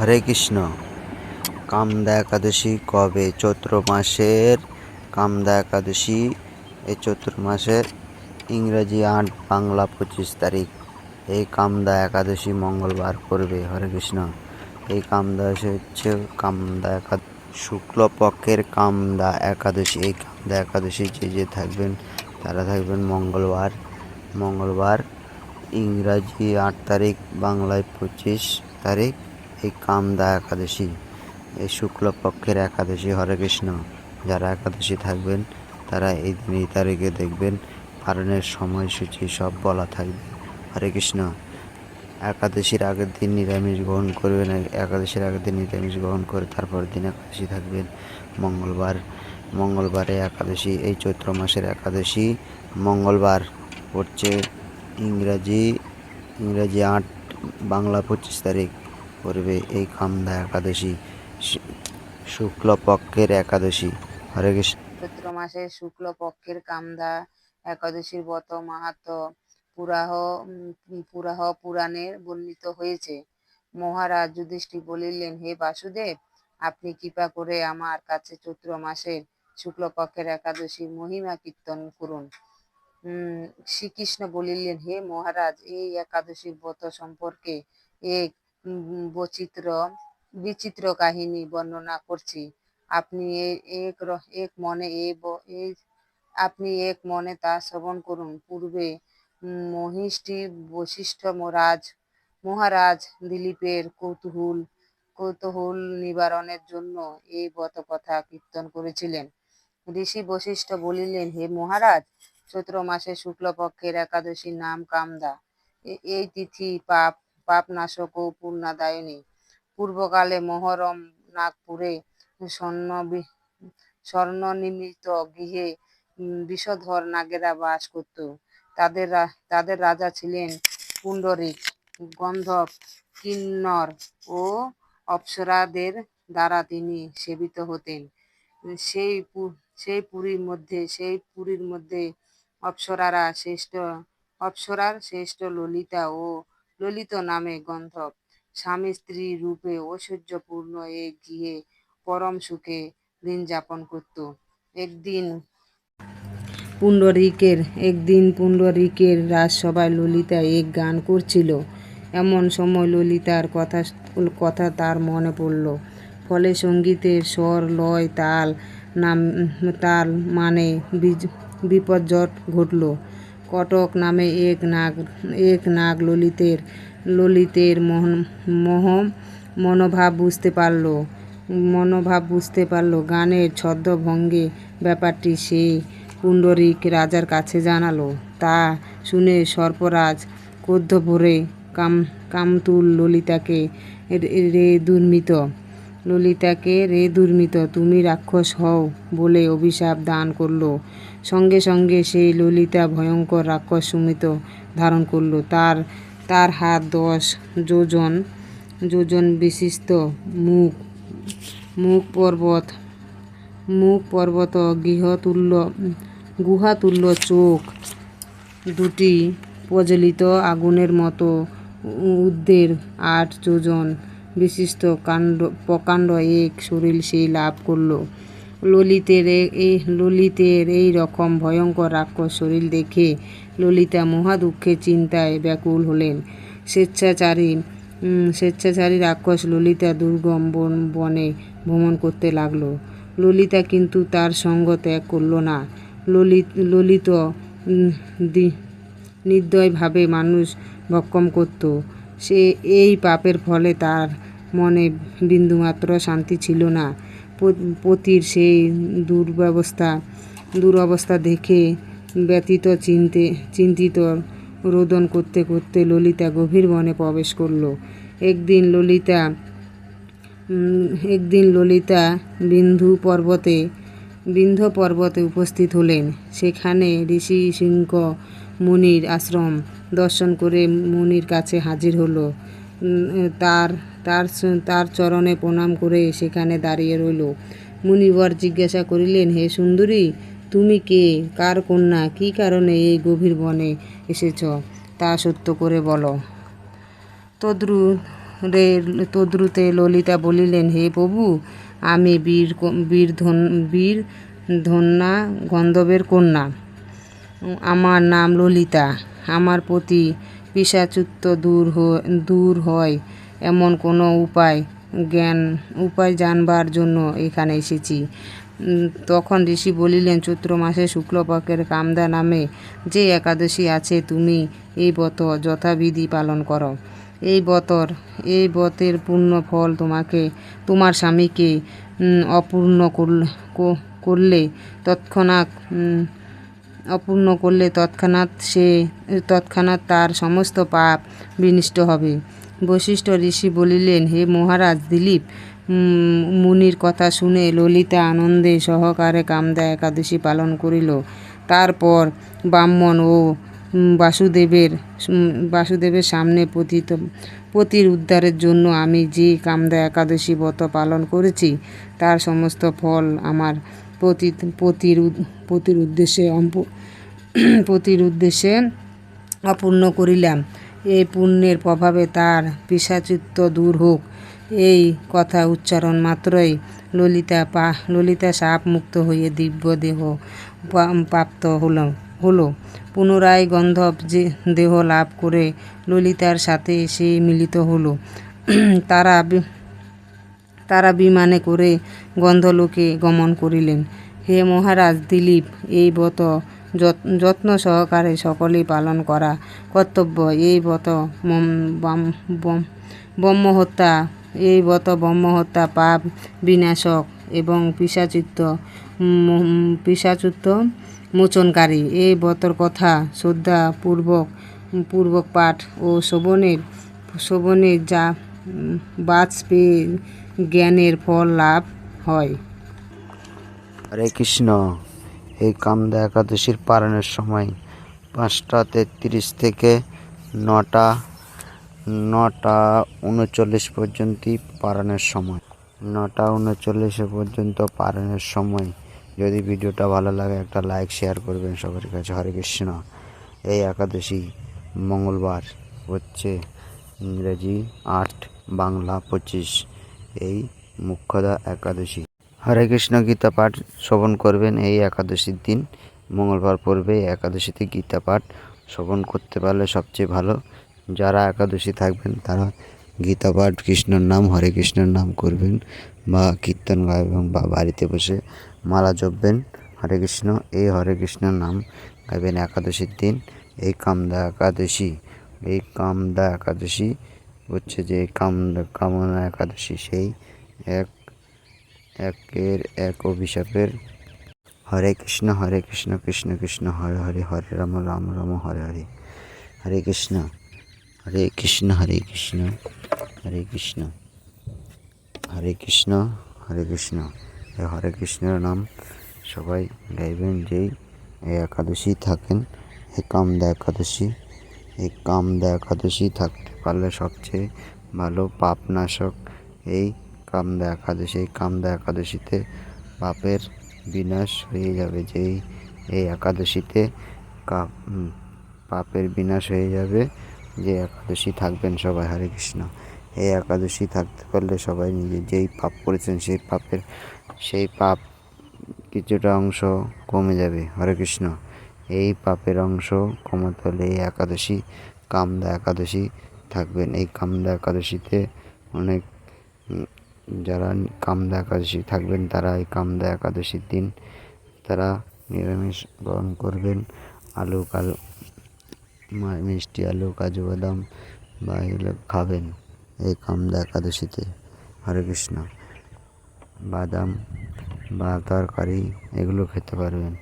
হরে কৃষ্ণ। কামদা একাদশী কবে? চৈত্র মাসের কামদা একাদশী। এই চৈত্র মাসের ইংরেজি আট বাংলা পঁচিশ তারিখ। এই কামদা একাদশী মঙ্গলবার করবে। হরে কৃষ্ণ। এই কামদা হচ্ছে কামদা একা শুক্লপক্ষের কামদা একাদশী। এই কামদা একাদশী যে যে থাকবেন, তারা থাকবেন মঙ্গলবার। মঙ্গলবার ইংরাজি আট তারিখ, বাংলায় পঁচিশ তারিখ। এই কামদা একাদশী, এই শুক্লপক্ষের একাদশী, হরে কৃষ্ণ। যারা একাদশী থাকবেন, তারা এই দিন এই তারিখে দেখবেন পালনের সময়সূচি সব বলা থাকবে। হরে কৃষ্ণ। একাদশীর আগের দিন নিরামিষ গ্রহণ করবেন, একাদশীর আগের দিন নিরামিষ গ্রহণ করে তারপর দিন একাদশী থাকবেন। মঙ্গলবার, মঙ্গলবারে একাদশী, এই চৈত্র মাসের একাদশী মঙ্গলবার পড়ছে ইংরাজি ইংরাজি আট, বাংলা পঁচিশ তারিখ। পড়বে এই কামদা একাদশী শুক্লপক্ষের একাদশী। হরে কৃষ্ণ। চৈত্র মাসের শুক্ল পক্ষের কামদা একাদশীর ব্রত মাহাত্ম পুরাহ পুরাহ পুরাণে বর্ণিত হয়েছে। মহারাজ যুধিষ্ঠির বলিলেন, হে বাসুদেব, আপনি কৃপা করে আমার কাছে চৈত্র মাসের শুক্লপক্ষের একাদশী মহিমা কীর্তন করুন। শ্রীকৃষ্ণ বলিলেন, হে মহারাজ, এই একাদশীর ব্রত সম্পর্কে এক উম, বৈচিত্র কাহিনী বর্ণনা করছি। আপনি এক এক মনে এই আপনি এক মনে তা শ্রবণ করুন। পূর্বে মহিষটি বশিষ্ঠ মহারাজ মহারাজ দিলীপের কৌতূহল কৌতূহল নিবারণের জন্য এই ব্রত কথা কীর্তন করেছিলেন। ঋষি বশিষ্ঠ বলিলেন হে মহারাজ চৈত্র মাসে শুক্লপক্ষের একাদশীর নাম কামদা। এই তিথি পাপ পাপ নাশক ও পূর্ণাদায়নী। পূর্বকালে মহরম নাগপুরে স্বর্ণ বি- স্বর্ণ নির্মিত গৃহে বিষধর নাগেরা বাস করত। তাদের তাদের রাজা ছিলেন পুণ্ডরিক, গন্ধব, কিন্নর ও অপ্সরাদের দ্বারা তিনি সেবিত হতেন। সেই সেই পুরীর মধ্যে, সেই পুরীর মধ্যে অপ্সরারা শ্রেষ্ঠ, অপ্সরার শ্রেষ্ঠ ললিতা ও ললিত নামে গন্ধব স্বামী স্ত্রী রূপে ঐশ্বর্যপূর্ণ এক গৃহে পরম সুখে দিন যাপন করত। একদিন পুণ্ডরিকের একদিন পুণ্ডরিকের রাজসভায় ললিতা এক গান করছিল। এমন সময় ললিতার কথা কথা তার মনে পড়ল। ফলে সঙ্গীতের স্বর, লয়, তাল, নাম, তাল মানে বিপর্যট ঘটল। কটক নামে এক নাগ এক নাগ ললিতের ললিতের মোহ, মনোভাব বুঝতে পারল। মনোভাব বুঝতে পারল গানের ছদ্মভঙ্গে ব্যাপারটি সেই পুণ্ডরিক রাজার কাছে জানালো। তা শুনে সর্পরাজ ক্রোধ ভরে কাম, কামতুল ললিতাকে রে দুর্মিত। ললিতাকে, রে দুর্মিত, তুমি রাক্ষস হও বলে অভিশাপ দান করল। সঙ্গে সঙ্গে সেই ললিতা ভয়ঙ্কর রাক্ষস সুমিত ধারণ করল। তার তার হাত দশ যোজন যোজন বিশিষ্ট মুখ মুখ পর্বত মুখ পর্বত গৃহতুল্য গুহাতুল্য চোখ দুটি প্রজ্বলিত আগুনের মতো উদ্দের আট যোজন। বিশিষ্ট কাণ্ড প্রকাণ্ড এক সেই লাভ করল। ললিতের এই ললিতের এই রকম ভয়ঙ্কর রাক্ষস শরীর দেখে ললিতা মহা দুঃখে চিন্তায় ব্যাকুল হলেন। স্বেচ্ছাচারী স্বেচ্ছাচারী রাক্ষস ললিতা দুর্গম বন বনে ভ্রমণ করতে লাগল। ললিতা কিন্তু তার সঙ্গ ত্যাগ করল না। ললিত ললিত নির্দয়ভাবে মানুষ ভক্ষণ করত। সে এই পাপের ফলে তার মনে বিন্দুমাত্র শান্তি ছিল না। পতির সেই দুর্ব্যবস্থা, দুরবস্থা দেখে ব্যতীত চিনতে, চিন্তিত রোদন করতে করতে ললিতা গভীর বনে প্রবেশ করল। একদিন ললিতা একদিন ললিতা বিন্ধু পর্বতে বিন্ধ্য পর্বতে উপস্থিত হলেন। সেখানে ঋষি সিংহ মুনির আশ্রম দর্শন করে মুনির কাছে হাজির হলো। তার তার তার চরণে প্রণাম করে সেখানে দাঁড়িয়ে রইল। মুনিবর জিজ্ঞাসা করিলেন, হে সুন্দরী, তুমি কে? কার কন্যা? কী কারণে এই গভীর বনে এসেছ? তা সত্য করে বলো। তদ্রু রে, তদ্রুতে ললিতা বলিলেন, হে প্রভু, আমি বীর বীর ধন, বীর ধন্যা গন্ধবের কন্যা। আমার নাম ললিতা। আমার প্রতি পিসাচুত্ব দূর দূর হয়। এমন কোনো উপায়, জ্ঞান, উপায় জানবার জন্য এখানে এসেছি। তখন ঋষি বলিলেন, চৈত্র মাসে শুক্লপক্ষের কামদা নামে যে একাদশী আছে, তুমি এই ব্রত যথাবিধি পালন করো। এই বতর, এই ব্রতের পূর্ণ ফল তোমাকে, তোমার স্বামীকে অপূর্ণ করলে- তৎক্ষণাৎ অপূর্ণ করলে তৎক্ষণাৎ সে, তৎক্ষণাৎ তার সমস্ত পাপ বিনষ্ট হবে। বশিষ্ঠ ঋষি বলিলেন, হে মহারাজ দিলীপ মুনির কথা শুনে ললিতা আনন্দে সহকারে কামদা একাদশী পালন করিল। তারপর ব্রাহ্মণ ও বাসুদেবের বাসুদেবের সামনে পতিত, পতির উদ্ধারের জন্য আমি যে কামদা একাদশী ব্রত পালন করেছি, তার সমস্ত ফল আমার পতি পতির পতির উদ্দেশ্যে পতির উদ্দেশ্যে অপূর্ণ করিলাম। এই পুণ্যের প্রভাবে তার পিসাচিত্ত দূর হোক। এই কথা উচ্চারণ মাত্রই ললিতা পা ললিতা সাপ মুক্ত হয়ে দিব্য দেহ প্রাপ্ত হলো হলো। পুনরায় গন্ধব যে দেহ লাভ করে ললিতার সাথে সে মিলিত হলো। তারা তারা বিমানে করে গন্ধলোকে গমন করিলেন। হে মহারাজ, দিলীপ, এই ব্রত যত- যত্ন সহকারে সকলেই পালন করা কর্তব্য। এই ব্রত ব্রহ্মহত্যা, এই ব্রত ব্রহ্মহত্যা, পাপ বিনাশক এবং পিসাচিত্ত পিসাচিত্ত মোচনকারী। এই ব্রতর কথা শ্রদ্ধা পূর্বক পূর্বক পাঠ ও শোভনের শোভনের যা বাজ পেয়ে জ্ঞানের ফল লাভ হয়। হরে কৃষ্ণ, এই কামদা একাদশীর পালনের সময় পাঁচটা তেত্রিশ থেকে নটা নটা উনচল্লিশ পর্যন্তই পালনের সময়। নটা উনচল্লিশ পর্যন্ত পালনের সময় যদি ভিডিওটা ভালো লাগে একটা লাইক, শেয়ার করবেন সবার কাছে। হরে কৃষ্ণ, এই একাদশী মঙ্গলবার হচ্ছে ইংরেজি আট বাংলা পঁচিশ। এই মুখ্যদা একাদশী। হরে কৃষ্ণ গীতা পাঠ শ্রবণ করবেন এই একাদশীর দিন। মঙ্গলবার পড়বে এই একাদশীতে গীতা পাঠ শ্রবণ করতে পারলে সবচেয়ে ভালো। যারা একাদশী থাকবেন, তারা গীতা পাঠ কৃষ্ণর নাম, হরে কৃষ্ণর নাম করবেন বা কীর্তন গাইবেন বা বাড়িতে বসে মালা জপবেন। হরে কৃষ্ণ, এই হরে কৃষ্ণর নাম গাইবেন একাদশীর দিন। এই কামদা একাদশী, এই কামদা একাদশী হচ্ছে যে কামদা কামনা একাদশী সেই এক, একের এক অভিশাপের হরে কৃষ্ণ হরে কৃষ্ণ কৃষ্ণ কৃষ্ণ, হরে হরে হরে রাম রাম রাম, হরে হরে। হরে কৃষ্ণ হরে কৃষ্ণ হরে কৃষ্ণ হরে কৃষ্ণ হরে কৃষ্ণ হরে কৃষ্ণ। হরে কৃষ্ণের নাম সবাই গাইবেন যেই এই একাদশী থাকেন। এই কামদা একাদশী এই কামদা একাদশী থাকতে পারলে সবচেয়ে ভালো পাপনাশক এই কামদা একাদশী। এই কামদা একাদশীতে পাপের বিনাশ হয়ে যাবে, যেই এই একাদশীতে পাপের বিনাশ হয়ে যাবে, যে একাদশী থাকবেন সবাই, হরে কৃষ্ণ। এই একাদশী থাকতে পারলে সবাই নিজে যেই পাপ করেছেন, সেই পাপের, সেই পাপ কিছুটা অংশ কমে যাবে, হরে কৃষ্ণ। এই পাপের অংশ কমাতে হলে এই একাদশী, কামদা একাদশী থাকবেন। এই কামদা একাদশীতে অনেক যারা কামদা একাদশী থাকবেন, তারা এই কামদা একাদশীর দিন তারা নিরামিষ গ্রহণ করবেন। আলু, কালু মিষ্টি, আলু, কাজু, বাদাম, বা এগুলো খাবেন এই কামদা একাদশীতে। হরে কৃষ্ণ। বাদাম বা তরকারি এগুলো খেতে পারবেন।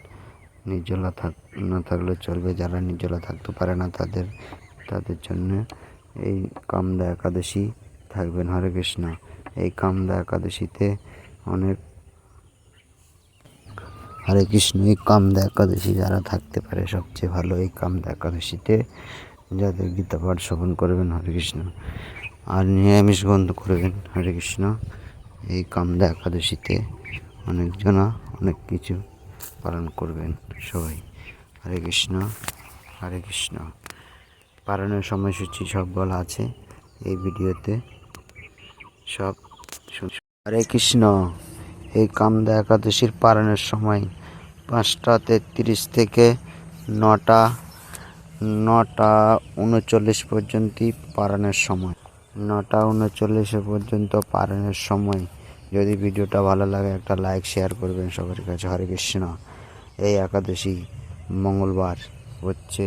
নির্জলা থাক, না থাকলে চলবে। যারা নির্জলা থাকতে পারে না তাদের তাদের জন্য এই কামদা একাদশী থাকবেন হরে কৃষ্ণ। এই কামদা একাদশীতে অনেক হরে কৃষ্ণ, এই কামদা একাদশী যারা থাকতে পারে সবচেয়ে ভালো, এই কামদা একাদশীতে যাদের গীতা পাঠ শ্রবণ করবেন হরে কৃষ্ণ, আর নিরামিষ গন্ধ করবেন হরে কৃষ্ণ, এই কামদা একাদশীতে অনেকজনা অনেক কিছু পালন করবেন সবাই। হরে কৃষ্ণ হরে কৃষ্ণ। পালনের সময়সূচি সব বলা আছে এই ভিডিওতে। সব হরে কৃষ্ণ, এই কামদা একাদশীর পালনের সময় পাঁচটা তেত্রিশ থেকে নটা নটা উনচল্লিশ পর্যন্তই পালনের সময়। নটা উনচল্লিশ পর্যন্ত পালনের সময় যদি ভিডিওটা ভালো লাগে একটা লাইক, শেয়ার করবেন সবার কাছে। হরে কৃষ্ণ, এই একাদশী মঙ্গলবার হচ্ছে।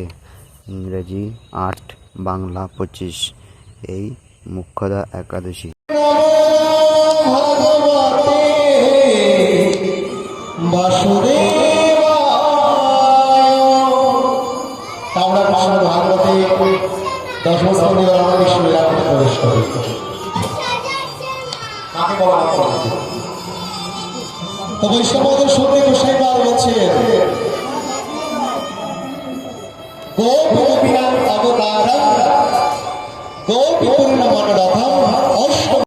ইংরেজি আট বাংলা পঁচিশ, এই মুখ্যদা একাদশী। আমরা কৃষ্ণ ভাগবতে দশম শ্রেণি আমরা কৃষ্ণ প্রবেশ করি কাকে বলা হয়? তো বৈষ্ণবদের শুনতে গোসাই পার বলছেন एक और माना था